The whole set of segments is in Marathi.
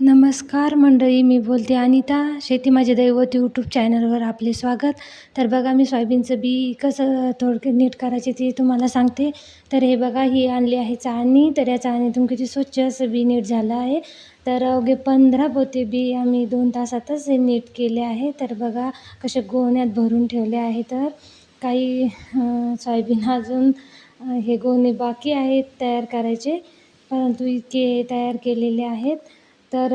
नमस्कार मंडळी मी बोलते अनिता. शेती माझे दैवत यूट्यूब चॅनलवर आपले स्वागत. तर बघा मी सोयाबीनचं बी कसं थोडक्यात नीट करायचे ते तुम्हाला सांगते. तर हे बघा ही आणली आहे चाळणी. तर या चाळणीतून किती स्वच्छ असं बी नीट झालं आहे. तर अवघे पंधरा पोते बी आम्ही दोन तासातच हे नीट केले आहे. तर बघा कसे गोण्यात भरून ठेवले आहे. तर काही सोयाबीन अजून हे गोणे बाकी आहेत तयार करायचे. परंतु इतके तयार केलेले आहेत. तर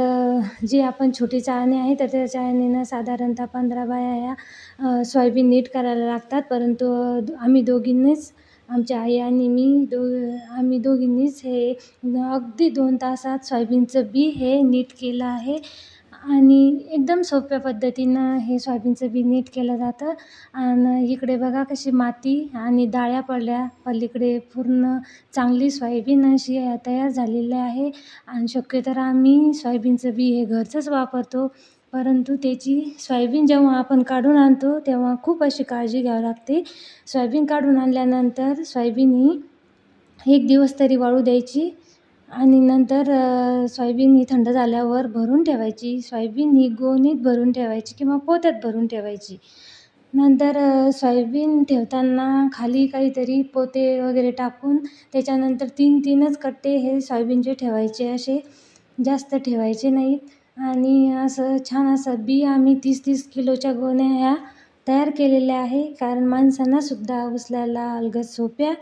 जी आपण छोटी चाळणी आहे तर त्या चाळणीनं साधारणतः पंधरा बाया या सोयाबीन नीट करायला लागतात. परंतु आम्ही दोघींनीच आमच्या आई आणि मी दो आम्ही दोघींनीच हे अगदी दोन तासात सोयाबीनचं बी हे नीट केलं आहे. आणि एकदम सोप्या पद्धतीनं हे सोयाबीनचं बी नीट केलं जातं. आणि इकडे बघा कशी माती आणि डाळ्या पडल्या. पलीकडे पूर्ण चांगली सोयाबीन अशी तयार झालेली आहे. आणि शक्यतर आम्ही सोयाबीनचं बी हे घरचंच वापरतो. परंतु त्याची सोयाबीन जेव्हा आपण काढून आणतो तेव्हा खूप अशी काळजी घ्यावी लागते. सोयाबीन काढून आणल्यानंतर सोयाबीन ही एक दिवस तरी वाळू द्यायची. आणि नंतर सोयाबीन ही थंड झाल्यावर भरून ठेवायची. सोयाबीन ही गोणीत भरून ठेवायची किंवा पोत्यात भरून ठेवायची. नंतर सोयाबीन ठेवताना खाली काहीतरी पोते वगैरे टाकून त्याच्यानंतर तीन तीनच कट्टे हे सोयाबीनचे ठेवायचे. असे जास्त ठेवायचे नाहीत आणि असं छान असं बी आम्ही तीस तीस किलोच्या गोण्या ह्या तयार केलेल्या आहे. कारण माणसांनासुद्धा उचलायला अलगद सोप्या.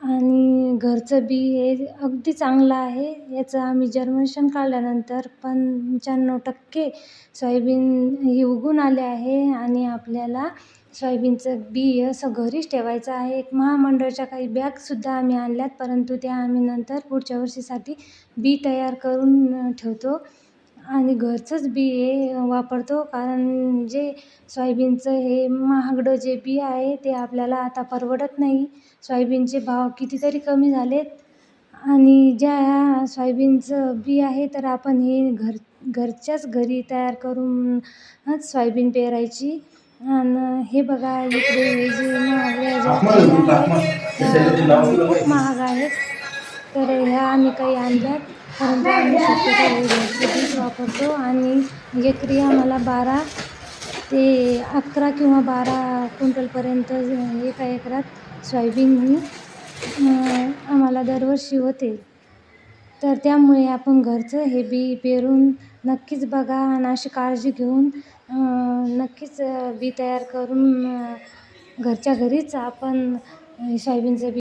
आणि घरचं बी हे अगदी चांगलं आहे. याचं आम्ही जर्मनेशन काढल्यानंतर पंच्याण्णव टक्के सोयाबीन ही उगून आले आहे आणि आपल्याला सोयाबीनचं बी असं घरीच ठेवायचं आहे. एक महामंडळच्या काही बॅगसुद्धा आम्ही आणल्यात परंतु त्या आम्ही नंतर पुढच्या वर्षीसाठी बी तयार करून ठेवतो. आणि घरचंच बी हे वापरतो. कारण जे सोयाबीनचं हे महागडं जे बी आहे ते आपल्याला आता परवडत नाही. सोयाबीनचे भाव कितीतरी कमी झालेत. आणि ज्या ह्या सोयाबीनचं बी आहे तर आपण हे घर घरच्याच घरी तयार करूनच सोयाबीन पेरायची. आणि हे बघा इकडे हे जे महागड्या ज्या खूप महाग आहेत. तर ह्या आम्ही काही आणल्यात. परंतु आम्ही शक्यतो वापरतो आणि एकरी आम्हाला बारा ते अकरा किंवा बारा क्विंटलपर्यंत एका एकरात सोयाबीन ही आम्हाला दरवर्षी होते. तर त्यामुळे आपण घरचं हे बी पेरून नक्कीच बघा आणि अशी काळजी घेऊन नक्कीच बी तयार करून घरच्या घरीच आपण सोयाबीनचं बी